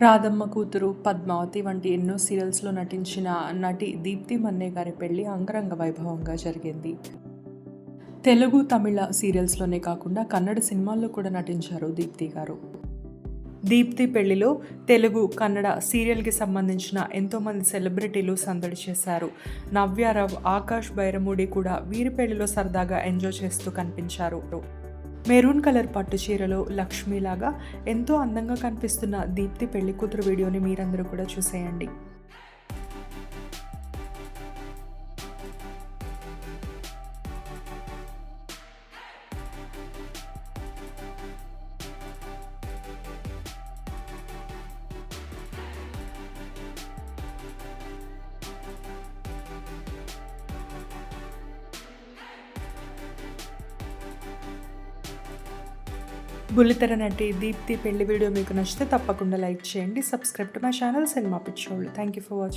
రాధమ్మ కూతురు పద్మావతి వంటి ఎన్నో సీరియల్స్లో నటించిన నటి దీప్తి మన్నే గారి పెళ్ళి అంగరంగ వైభవంగా జరిగింది. తెలుగు తమిళ సీరియల్స్లోనే కాకుండా కన్నడ సినిమాల్లో కూడా నటించారు దీప్తి గారు. దీప్తి పెళ్ళిలో తెలుగు కన్నడ సీరియల్కి సంబంధించిన ఎంతోమంది సెలబ్రిటీలు సందడి చేశారు. నవ్యారావు ఆకాష్ బైరమూడి కూడా వీరి పెళ్ళిలో సరదాగా ఎంజాయ్ చేస్తూ కనిపించారు. మెరూన్ కలర్ పట్టు చీరలో లక్ష్మిలాగా ఎంతో అందంగా కనిపిస్తున్న దీప్తి పెళ్ళి కూతురు వీడియోని మీరందరూ కూడా చూసేయండి. బుల్లితెర నటి దీప్తి పెళ్ళి వీడియో మీకు నచ్చితే తప్పకుండా లైక్ చేయండి subscribe to my channel cinema పిచ్చోళ్ళు. Thank you for watching